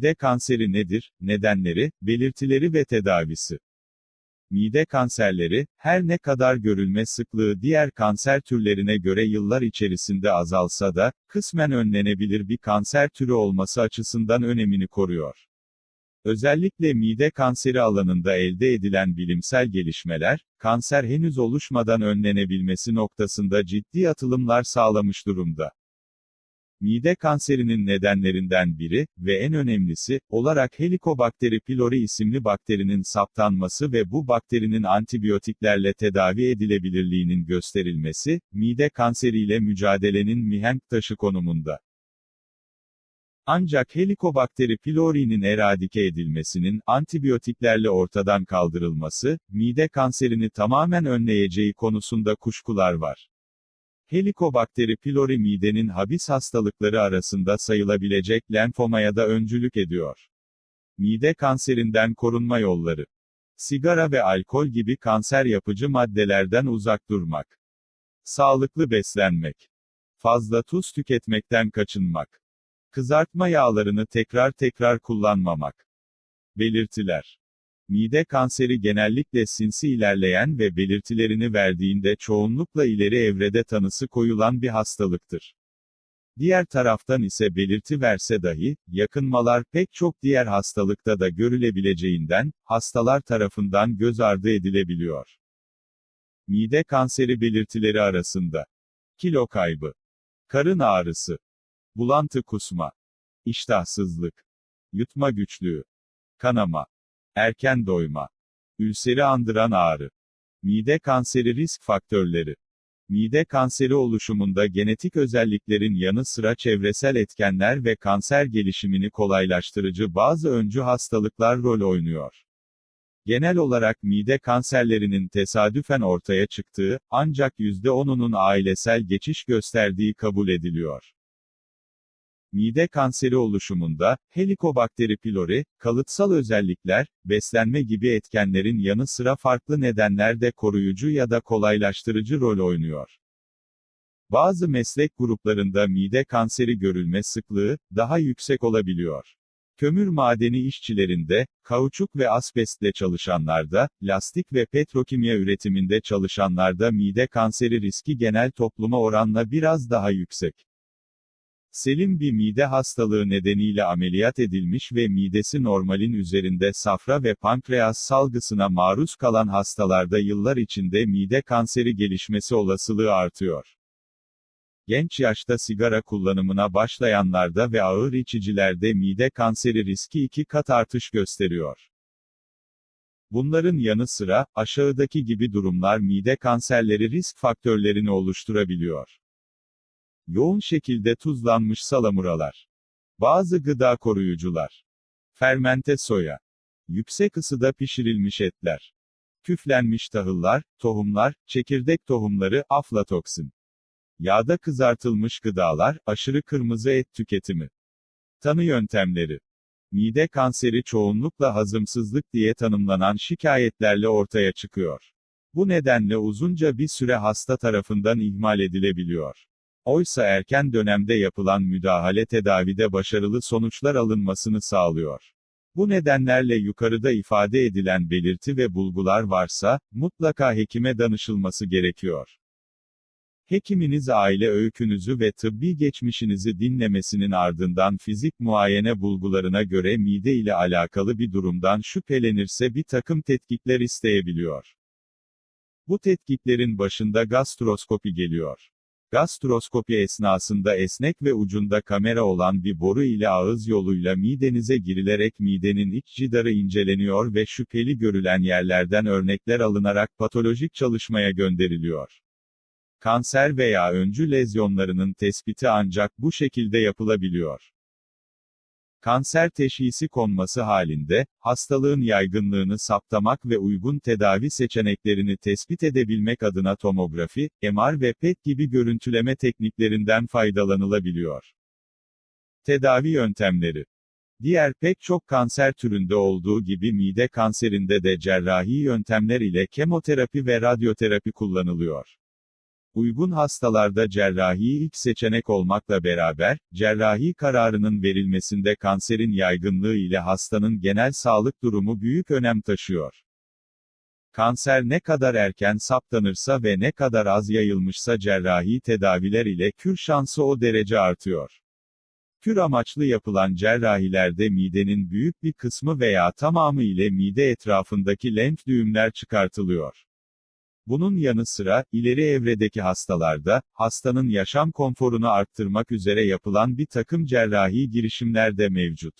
Mide kanseri nedir? Nedenleri, belirtileri ve tedavisi. Mide kanserleri, her ne kadar görülme sıklığı diğer kanser türlerine göre yıllar içerisinde azalsa da, kısmen önlenebilir bir kanser türü olması açısından önemini koruyor. Özellikle mide kanseri alanında elde edilen bilimsel gelişmeler, kanser henüz oluşmadan önlenebilmesi noktasında ciddi atılımlar sağlamış durumda. Mide kanserinin nedenlerinden biri ve en önemlisi olarak Helicobacter pylori isimli bakterinin saptanması ve bu bakterinin antibiyotiklerle tedavi edilebilirliğinin gösterilmesi, mide kanseriyle mücadelenin mihenk taşı konumunda. Ancak Helicobacter pylori'nin eradike edilmesinin, antibiyotiklerle ortadan kaldırılması, mide kanserini tamamen önleyeceği konusunda kuşkular var. Helicobacter pylori midenin habis hastalıkları arasında sayılabilecek lenfomaya da öncülük ediyor. Mide kanserinden korunma yolları. Sigara ve alkol gibi kanser yapıcı maddelerden uzak durmak. Sağlıklı beslenmek. Fazla tuz tüketmekten kaçınmak. Kızartma yağlarını tekrar tekrar kullanmamak. Belirtiler. Mide kanseri genellikle sinsi ilerleyen ve belirtilerini verdiğinde çoğunlukla ileri evrede tanısı koyulan bir hastalıktır. Diğer taraftan ise belirti verse dahi, yakınmalar pek çok diğer hastalıkta da görülebileceğinden, hastalar tarafından göz ardı edilebiliyor. Mide kanseri belirtileri arasında. Kilo kaybı. Karın ağrısı. Bulantı kusma. İştahsızlık. Yutma güçlüğü. Kanama. Erken doyma. Ülseri andıran ağrı. Mide kanseri risk faktörleri. Mide kanseri oluşumunda genetik özelliklerin yanı sıra çevresel etkenler ve kanser gelişimini kolaylaştırıcı bazı öncü hastalıklar rol oynuyor. Genel olarak mide kanserlerinin tesadüfen ortaya çıktığı, ancak %10'unun ailesel geçiş gösterdiği kabul ediliyor. Mide kanseri oluşumunda, Helicobacter pylori, kalıtsal özellikler, beslenme gibi etkenlerin yanı sıra farklı nedenler de koruyucu ya da kolaylaştırıcı rol oynuyor. Bazı meslek gruplarında mide kanseri görülme sıklığı, daha yüksek olabiliyor. Kömür madeni işçilerinde, kauçuk ve asbestle çalışanlarda, lastik ve petrokimya üretiminde çalışanlarda mide kanseri riski genel topluma oranla biraz daha yüksek. Selim bir mide hastalığı nedeniyle ameliyat edilmiş ve midesi normalin üzerinde safra ve pankreas salgısına maruz kalan hastalarda yıllar içinde mide kanseri gelişmesi olasılığı artıyor. Genç yaşta sigara kullanımına başlayanlarda ve ağır içicilerde mide kanseri riski iki kat artış gösteriyor. Bunların yanı sıra, aşağıdaki gibi durumlar mide kanserleri risk faktörlerini oluşturabiliyor. Yoğun şekilde tuzlanmış salamuralar. Bazı gıda koruyucular. Fermente soya. Yüksek ısıda pişirilmiş etler. Küflenmiş tahıllar, tohumlar, çekirdek tohumları, aflatoksin. Yağda kızartılmış gıdalar, aşırı kırmızı et tüketimi. Tanı yöntemleri. Mide kanseri çoğunlukla hazımsızlık diye tanımlanan şikayetlerle ortaya çıkıyor. Bu nedenle uzunca bir süre hasta tarafından ihmal edilebiliyor. Oysa erken dönemde yapılan müdahale tedavide başarılı sonuçlar alınmasını sağlıyor. Bu nedenlerle yukarıda ifade edilen belirti ve bulgular varsa, mutlaka hekime danışılması gerekiyor. Hekiminiz aile öykünüzü ve tıbbi geçmişinizi dinlemesinin ardından fizik muayene bulgularına göre mide ile alakalı bir durumdan şüphelenirse bir takım tetkikler isteyebiliyor. Bu tetkiklerin başında gastroskopi geliyor. Gastroskopi esnasında esnek ve ucunda kamera olan bir boru ile ağız yoluyla midenize girilerek midenin iç cidarı inceleniyor ve şüpheli görülen yerlerden örnekler alınarak patolojik çalışmaya gönderiliyor. Kanser veya öncü lezyonlarının tespiti ancak bu şekilde yapılabiliyor. Kanser teşhisi konması halinde, hastalığın yaygınlığını saptamak ve uygun tedavi seçeneklerini tespit edebilmek adına tomografi, MR ve PET gibi görüntüleme tekniklerinden faydalanılabiliyor. Tedavi yöntemleri Diğer pek çok kanser türünde olduğu gibi mide kanserinde de cerrahi yöntemler ile kemoterapi ve radyoterapi kullanılıyor. Uygun hastalarda cerrahi ilk seçenek olmakla beraber, cerrahi kararının verilmesinde kanserin yaygınlığı ile hastanın genel sağlık durumu büyük önem taşıyor. Kanser ne kadar erken saptanırsa ve ne kadar az yayılmışsa cerrahi tedaviler ile kür şansı o derece artıyor. Kür amaçlı yapılan cerrahilerde midenin büyük bir kısmı veya tamamı ile mide etrafındaki lenf düğümler çıkartılıyor. Bunun yanı sıra, ileri evredeki hastalarda, hastanın yaşam konforunu arttırmak üzere yapılan bir takım cerrahi girişimler de mevcut.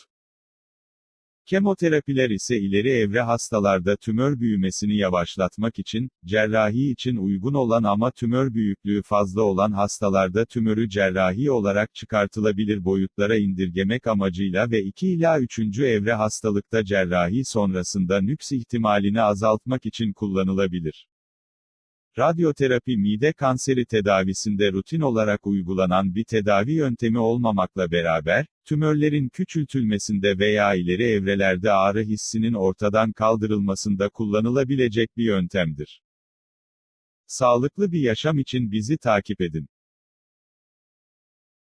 Kemoterapiler ise ileri evre hastalarda tümör büyümesini yavaşlatmak için, cerrahi için uygun olan ama tümör büyüklüğü fazla olan hastalarda tümörü cerrahi olarak çıkartılabilir boyutlara indirgemek amacıyla ve 2 ila 3. evre hastalıkta cerrahi sonrasında nüks ihtimalini azaltmak için kullanılabilir. Radyoterapi mide kanseri tedavisinde rutin olarak uygulanan bir tedavi yöntemi olmamakla beraber, tümörlerin küçültülmesinde veya ileri evrelerde ağrı hissinin ortadan kaldırılmasında kullanılabilecek bir yöntemdir. Sağlıklı bir yaşam için bizi takip edin.